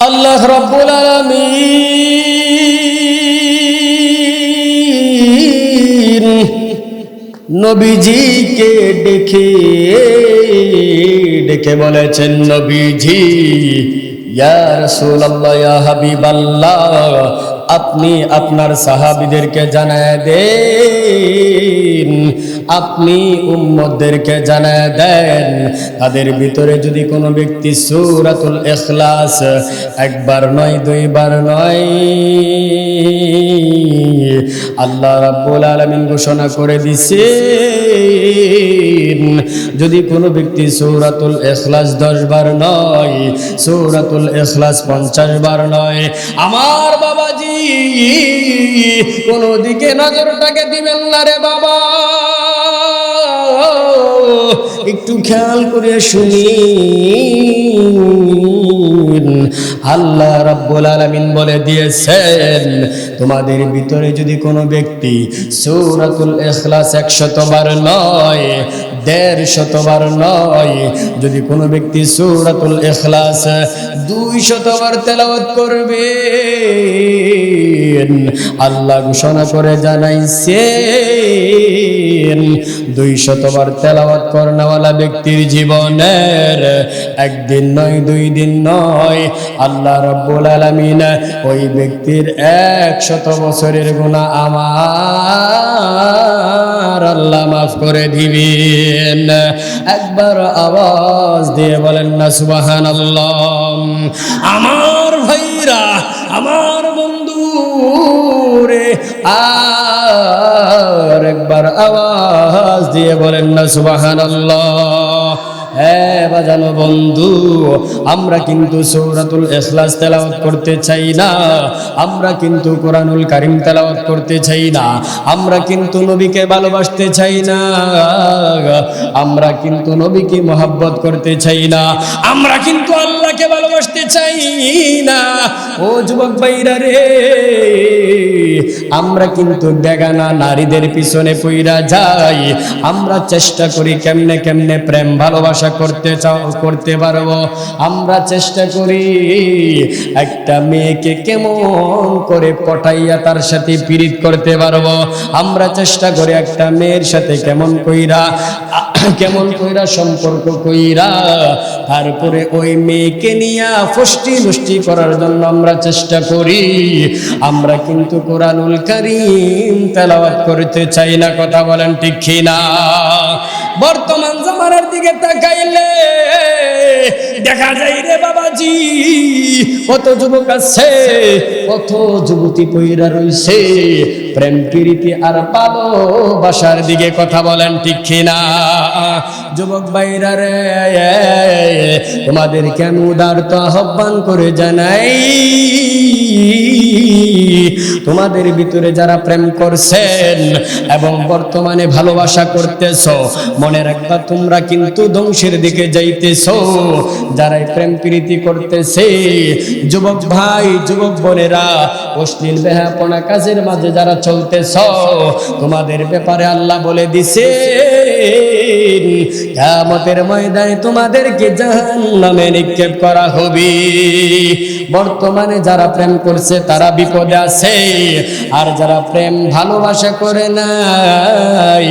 আল্লাহ রব্বুল আলামিন নবীজিকে ডেকে ডেকে বলেছেন, নবীজি, ইয়া রাসূলুল্লাহ হাবিবাল্লাহ, আপনি আপনার সাহাবীদেরকে জানায় দেন আপনি উম্মতদেরকে জানায় দেন, তাদের ভিতরে যদি কোনো ব্যক্তি সূরাতুল ইখলাস একবার নয়, দুইবার নয়, আল্লাহ রাব্বুল আলামিন ঘোষণা করে দিছে যদি কোনো ব্যক্তি সূরাতুল ইখলাস 10 বার নয়, সূরাতুল ইখলাস 50 বার নয়, আমার বাবাজি, কোনো দিকে নজরটাকে দিবেন না রে বাবা। একটু খেয়াল করে শুনি আল্লাহ রাব্বুল আলামিন বলে দিয়েছেন, তোমাদের ভিতরে যদি কোনো ব্যক্তি সূরাতুল ইখলাস 100 বার নয় দেড় শতবার নয়। যদি কোনো ব্যক্তি সূরাতুল ইখলাস দুই শতবার তেলাওয়াত করবে আল্লাহ ঘোষণা করে জানাইছে দুই শতবার তেলাওয়াত করনেওয়ালা ব্যক্তির জীবনের একদিন নয়, দুই দিন নয়। আল্লাহ রব্বুল আলামিন ওই ব্যক্তির এক শত বছরের গুণা আমার আল্লাহ মাফ করে দিবেন একবার আওয়াজ দিয়ে বলেন না সুবাহান আমার ভাইরা, আমার বন্ধু রে আর একবার আওয়াজ দিয়ে বলেন না সুবাহান হ্যাঁ বাজানো বন্ধু, আমরা কিন্তু সৌরাতুল এখলাস তেলাওয়াত করতে চাই না। আমরা কিন্তু কোরআনুল কারিম তেলাওয়াত করতে চাই না। আমরা কিন্তু নবীকে ভালোবাসতে চাই না। আমরা কিন্তু নবীকে মোহাব্বত করতে চাই না। আমরা কিন্তু আল্লাহকে ভালোবাসতে চাই না। ও যুবক ভাইরা রে, আমরা কিন্তু বেগানা নারীদের পিছনে পইরা যাই। আমরা চেষ্টা করি কেমনে কেমনে প্রেম ভালোবাসা করতে চাও, করতে পারব। আমরা চেষ্টা করি একটা মেয়েকে কেমন করে পটাইয়া তার সাথে পীড়িত করতে পারব। আমরা চেষ্টা করি একটা মেয়ের সাথে কেমন কইরা কেমন কইরা সম্পর্ক কইরা, তারপরে ওই মেয়েকে নিয়া ফষ্টি মুষ্টি করার জন্য আমরা চেষ্টা করি। আমরা কিন্তু কোরআনুল কারীম তেলাওয়াত করতে চাই না, কথা বলেন ঠিক না বর্তমান জামানার দিকে তাকাইলে দেখা যায় রে বাবাজি, কত যুবক আছে, কত যুবতী পইরা রইছে প্রেম প্রীতি আর ভালোবাসার দিকে কথা বলেন ঠিক কিনা? যুবক ভাইরা রে, তোমাদের কেন উদারত আহ্বান করে জানাই? তোমাদের ভিতরে যারা প্রেম করছেন এবং বর্তমানে ভালোবাসা করতেছ, মনে রাখবা তোমরা কিন্তু ধ্বংসের দিকে যাইতেছ। যারাই প্রেম প্রীতি করতেছে, যুবক ভাই, যুবক বোনেরা, অশ্লীল বেহাপনা কাজের মাঝে যারা চলতেছ? তোমাদের ব্যাপারে আল্লাহ বলে দিছে কামতের ময়দানে তোমাদেরকে জাহান্নামে নিক্ষেপ করা হবে। বর্তমানে যারা প্রেম করছে, তারা বিপদে আছে, আর যারা প্রেম ভালোবাসা করে নাই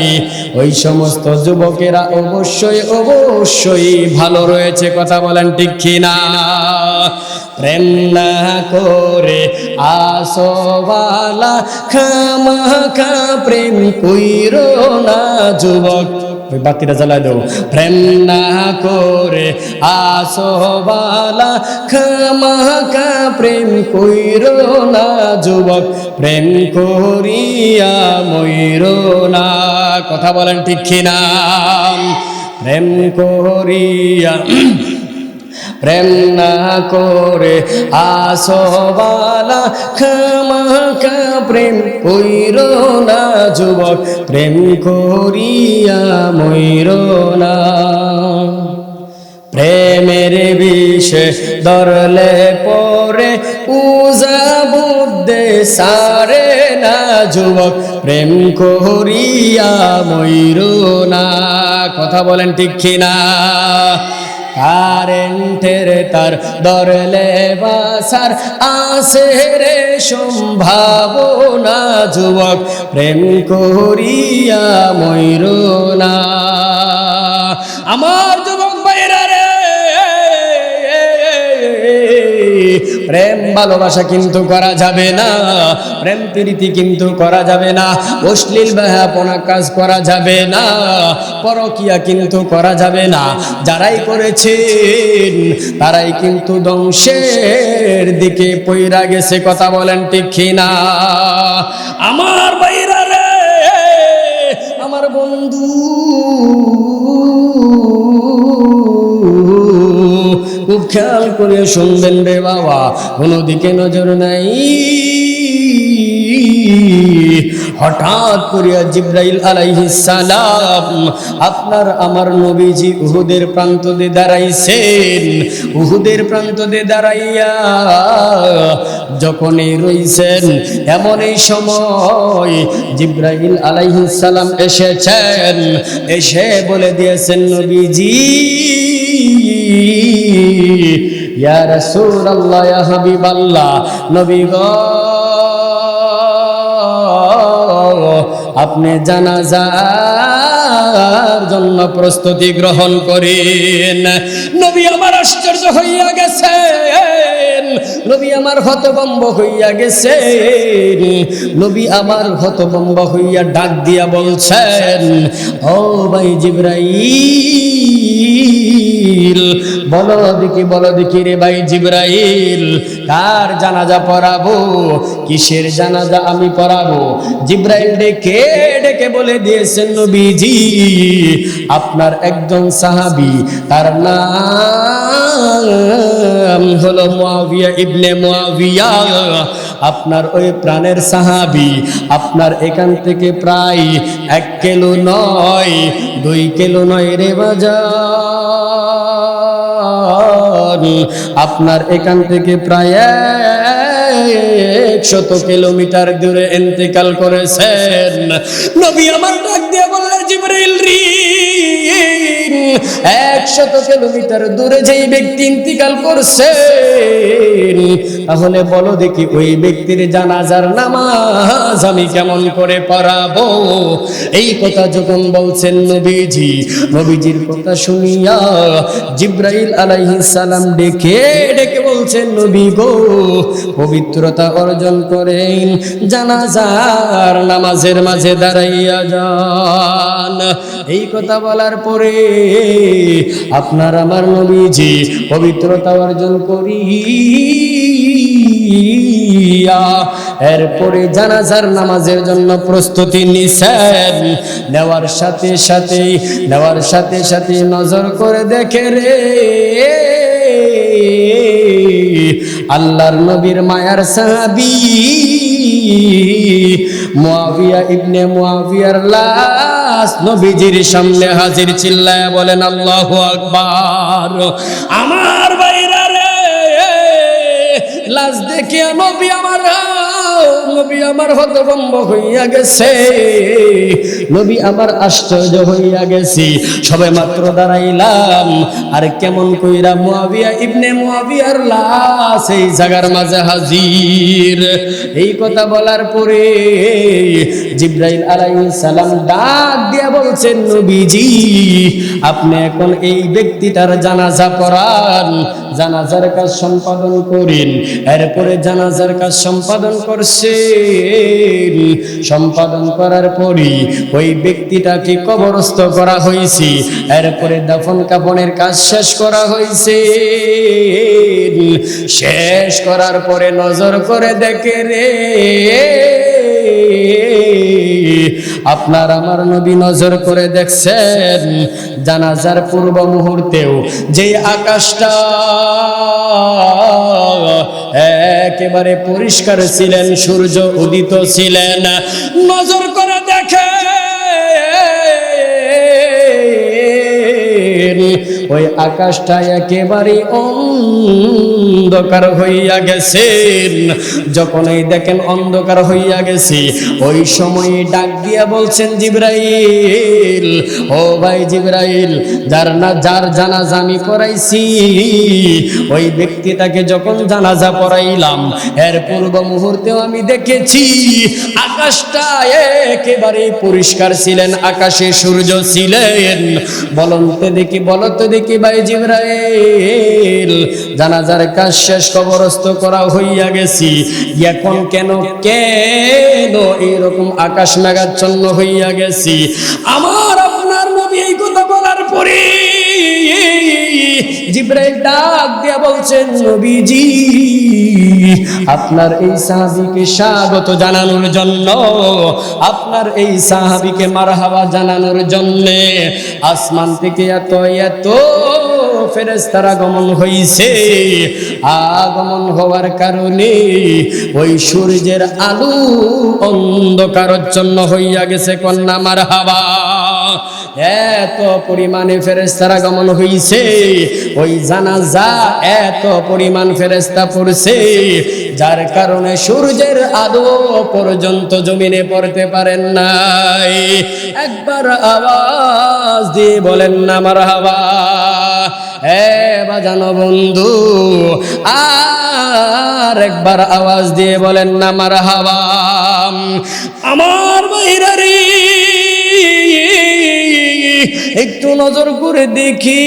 ওই সমস্ত যুবকেরা অবশ্যই অবশ্যই ভালো রয়েছে, কথা বলেন ঠিক কিনা? প্রেম না করে আসবালা খামাখা প্রেম কইর না যুবক। বাতিটা জ্বালায় দেবো। প্রেম না করে আসবালা খামাখা প্রেম কইর না যুবক। প্রেম করিয়া ময়ূর না কথা বলেন ঠিক কিনা? প্রেম করিয়া, প্রেম না করে আসবালা খামাখা প্রেম কইর না যুবক, প্রেম করিয়া ময়ূর না। প্রেমের বিষে ধরলে পরে পূজা বুদ্ধে সারে না যুবক, প্রেম করিয়া ময়ূর না। কথা বলেন ঠিক কিনা? কারেন্টের তার দরলে বাসার আসে রে সম্ভাবনা যুবক, প্রেম করিয়া ময়ূর না। আমার প্রেম ভালোবাসা কিন্তু করা যাবে না। প্রেম প্রীতি কিন্তু করা যাবে না। অশ্লীল ব্যাহাপনা কাজ করা যাবে না। পরকিয়া কিন্তু করা যাবে না। যারাই করেছেন, তারাই কিন্তু ধ্বংসের দিকে পইরা গেছে। কথা বলেন ঠিক না আমার বাইরা রে, আমার বন্ধু। খেয়াল করে শুনবেন রে বাবা, কোনো দিকে নজর নাই। হঠাৎ করিয়া জিব্রাইল সালাম, আপনার আমার নবীজি উহুদের প্রান্ত দিয়ে দাঁড়াইছেন। উহুদের প্রান্ত দিয়ে দাঁড়াইয়া যখনই রইছেন এমন এই সময় জিব্রাইল সালাম এসেছেন। এসে বলে দিয়েছেন নবীজি ইয়া রাসূলুল্লাহ, ইয়া হাবিবাল্লাহ, নবী গো। আপনি জানাজার জন্য প্রস্তুতি গ্রহণ করেন। নবী আমার আশ্চর্য হইয়া গেছেন নবী আমার হতবম্ব হইয়া গেছে নবী আমার হতবম্ব হইয়া ডাক দিয়া বলছেন, ও ভাই জিব্রাইল, বলো দেখি বলো দেখি রে ভাই জিব্রাইল কার জানাজা পড়াবো? কিসের জানাজা আমি পড়াবো? জিব্রাইল ডেকে ডেকে বলে দিয়েছেন নবীজি, আপনার একজন সাহাবি, তার নাম হলো মুয়াবিয়া ইবনে মুয়াবিয়া। আপনার ওই প্রাণের সাহাবি, আপনার এখান থেকে প্রায় এক কিলো নয়, দুই কিলো নয় রে বাজার। আপনার এখান থেকে প্রায় একশত কিলোমিটার দূরে এন্তেকাল করেছেন। নবী আমার ডাক দিয়ে বললেন জিবরাইল রি। একশত কিলোমিটার দূরে যেই ব্যক্তি ইন্তিকাল করছে, তাহলে বলো দেখি ওই ব্যক্তির জানাজার নামাজ আমি কেমন করে পড়াবো? এই কথা যখন বলছেন নবীজি, নবীজির কথা শুনিয়া জিব্রাইল আলাইহিস সালাম ডেকে ডেকে বলছেন, নবী গো, পবিত্রতা অর্জন করেন, জানাজার নামাজের মাঝে দাঁড়াইয়া যান। এই কথা বলার পরে আপনার আমার নবীজি পবিত্রতা অর্জন করি এরপরে জানাজার নামাজের জন্য প্রস্তুতি নিছেন। নেওয়ার সাথে সাথে নেওয়ার সাথে সাথে নজর করে দেখে রে। আল্লাহর নবীর মায়ার সাহাবি মুয়াবিয়া ইবনে মুয়াবিয়ার লাশ নবীজির সামনে হাজির চিল্লায় বলেন, আল্লাহু আকবার। আমার বাইরা রে, লাশ দেখে নবী আমার নবী আমার হতভম্ব হইয়া গেছে। নবী আমার আশ্চর্য হইয়া গেছি। সবে মাত্র দাঁড়াইলাম। আর কেমন কইরা মুয়াবিয়া ইবনে মুয়াবিয়ার লাশ এই জায়গার মাঝে হাজির। এই কথা বলার পরে জিব্রাইল আলাইহিস ডাক দিয়া বলছেন, নবীজি, আপনি এখন এই ব্যক্তিটার জানাজা পড়ান। জানাজার কাজ সম্পাদন করেন। এরপরে জানাজার কাজ সম্পাদন করছেন। সম্পাদন করার পরই ওই ব্যক্তিটাকে কবরস্থ করা হয়েছে। এরপরে দাফন কাপনের কাজ শেষ করা হয়েছে। শেষ করার পরে নজর করে দেখে রে। আপনার আমার নবী নজর করে দেখছেন, জানাজার পূর্ব মুহূর্তেও যে আকাশটা একেবারে পরিষ্কার ছিলেন, সূর্য উদিত ছিলেন, নজর করে দেখে ওই আকাশটা একেবারে অন্ধকার হইয়া গেছেন। যখন এই দেখেন অন্ধকার হইয়া গেছে, ওই সময় ডাক দিয়া বলছেন জিব্রাইল, ও ভাই জিব্রাইল, যার না, যার জানাজা আমি পড়াইছি, ওই ব্যক্তিটাকে যখন জানাজা পড়াইলাম, এর পূর্ব মুহূর্তেও আমি দেখেছি, আকাশটা একেবারে পরিষ্কার ছিলেন, আকাশে সূর্য ছিলেন। বলতে দেখি বলতে দেখি ভাই জিব্রাইল, জানাজার কাজ শেষ, কবরস্থ করা হইয়া গেছি। এখন কেন কেন এইরকম আকাশ মেঘাচ্ছন্ন হইয়া গেছি? আমার আপনার নবী এই কথা বলার পরে জিব্রাইল ডাক দিয়া বলছেন, নবীজি, আপনার এই সাহাবীকে স্বাগত জানানোর জন্য, আপনার এই সাহাবীকে মারহাবা জানানোর জন্য আসমান থেকে এত এত ফেরেস্তারা গমন হইছে। আগমন হওয়ার কারণে ওই সূর্যের আলো অন্ধকারচ্ছন্ন হইয়া গেছে, কন্যা মার হাওয়া এত পরিমাণে ফেরেস্তারা গমন হইছে, ওই জানাজা এত পরিমাণ ফেরেস্তা পড়ছে যার কারণে সূর্যের আলো পর্যন্ত জমিনে পড়তে পারেন নাই। একবার আওয়াজ দিয়ে বলেন না মার হাবা এ বাজানো বন্ধু, আর একবার আওয়াজ দিয়ে বলেন না মার হাওয়া আমার বাইরারি একটু নজর করে দেখি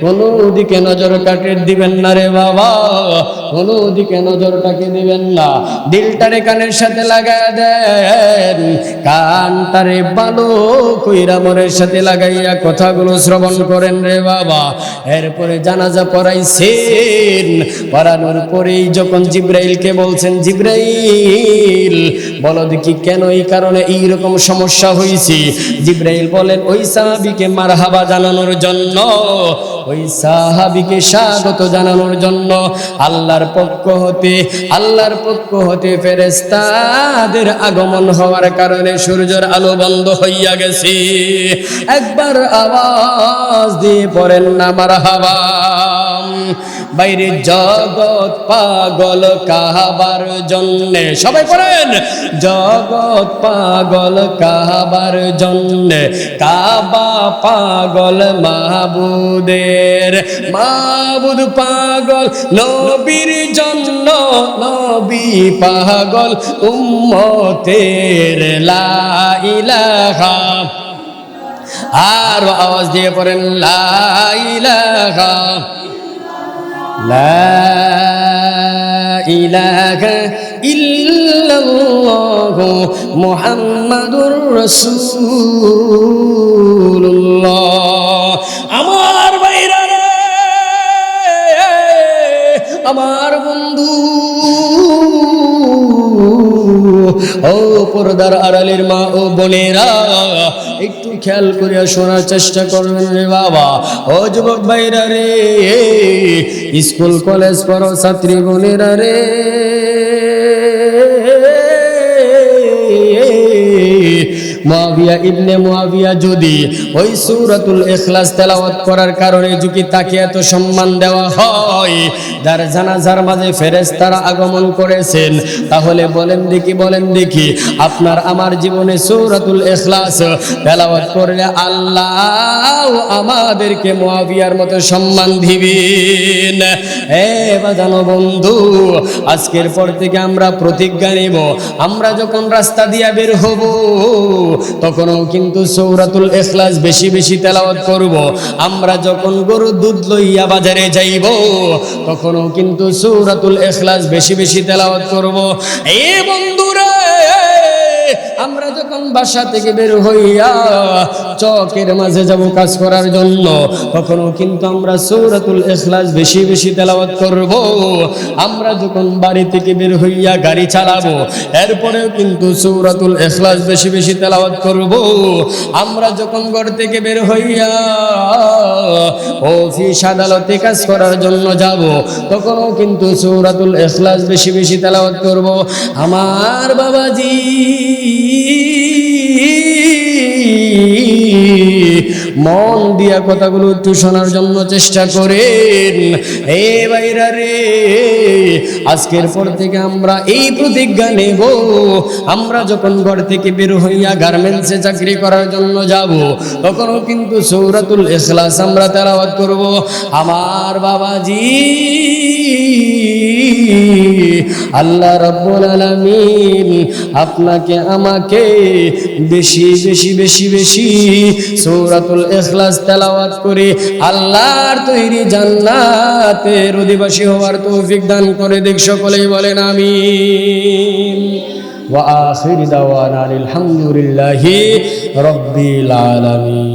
কোনো দিকে নজর কাটে দিবেন না রে বাবা। কোনো দিকে নজরটাকে দিবেন না। দিলটারে কানের সাথে লাগা দেন। কানটারে ভালো কইরা মনের সাথে লাগাইয়া কথাগুলো শ্রবণ করেন রে বাবা। এরপরে জানাজা পড়াইছেন। পড়ানোর পরেই যখন জিব্রাইলকে বলছেন, জিব্রাইল বলো দেখি কেন এই কারণে এইরকম সমস্যা হয়েছে? জিব্রাইল বলেন, ওই সাহাবিকে মারহাবা জানানোর জন্য, ওই সাহাবিকে স্বাগত জানানোর জন্য আল্লাহর পক্ষ হতে, আল্লাহর পক্ষ হতে ফেরেস্তাদের আগমন হওয়ার কারণে সূর্যের আলো বন্ধ হইয়া গেছে। একবার আওয়াজ দিয়ে পড়েন না মারহাবা। বাইরে জগৎ পাগল কাহাবার জন্যে সবাই পড়েন জগৎ পাগল কাহাবার জন্যে, কাবা পাগল মাহবুদের মাহবুদ পাগল নবীর জন্য, নবী পাগল উম্মতের লা ইলাহা। আর আওয়াজ দিয়ে পড়েন লা ইলাহা ইল্লাল্লাহু মুহাম্মাদুর রাসূলুল্লাহ। আমার ভাইরা আমার বন্ধু। ও পর্দার আড়ালের মা ও বোনেরা, একটু খেয়াল করে শোনার চেষ্টা করবেন রে বাবা। ও যুবক ভাইরা রে, স্কুল, কলেজ পড়ো ছাত্রী বোনেরা রে। মুয়াবিয়া ইবনে মুয়াবিয়া যদি ওই সূরাতুল ইখলাস তেলাওয়াত করার কারণে যদি তাকে এত সম্মান দেওয়া হয়, যার জানাজার মাঝে ফেরেশতারা আগমন করেছেন, তাহলে বলেন দেখি বলেন দেখি, আপনার আমার জীবনে সূরাতুল ইখলাস তেলাওয়াত করলে আল্লাহ আমাদেরকে মুয়াবিয়ার মতো সম্মান দিবেন। এ বাজানো বন্ধু, আজকের পর থেকে আমরা প্রতিজ্ঞা নেব, আমরা যখন রাস্তা দিয়া বের হব তখনও কিন্তু সৌরাতুল এখলাস বেশি বেশি তেলাওয়াত করব। আমরা যখন গরু দুধ লইয়া বাজারে যাইব, তখনও কিন্তু সৌরাতুল এখলাস বেশি বেশি তেলাওয়াত করব। এ বন্ধুরা আমরা যখন বাসা থেকে বের হইয়া চকের মাঝে যাব কাজ করার জন্য, তখনও কিন্তু আমরা সৌরাতুল এখলাস বেশি বেশি তেলাওয়াত করব। আমরা যখন বাড়ি থেকে বের হইয়া গাড়ি চালাবো, এরপরেও কিন্তু সৌরাতুল এখলাস বেশি বেশি তেলাওয়াত করব। আমরা যখন ঘর থেকে বের হইয়া অফিস, আদালতে কাজ করার জন্য যাব, তখনও কিন্তু সৌরাতুল এখলাস বেশি বেশি তেলাওয়াত করব। আমার বাবাজি ti. মন দিয়া কথাগুলো একটু শোনার জন্য চেষ্টা করেন। এ বাইরা রে, আজকের পর থেকে আমরা এই প্রতিজ্ঞা নেব। আমরা যখন ঘর থেকে বের হইয়া গার্মেন্টসে চাকরি করার জন্য যাব, তখনও কিন্তু সৌরাতুল ইখলাস আমরা তেলাওয়াত করব। আমার বাবাজি, আল্লাহ রব্বুল আলামিন আপনাকে আমাকে বেশি বেশি বেশি বেশি সৌরাতুল ইখলাস তেলাওয়াত করে আল্লাহর তৈরি জান্নাতের অধিবাসী হওয়ার তৌফিক দান করে দেখ সকলেই বলেন আমিন وآخر دعوانا الحمد لله رب العالمين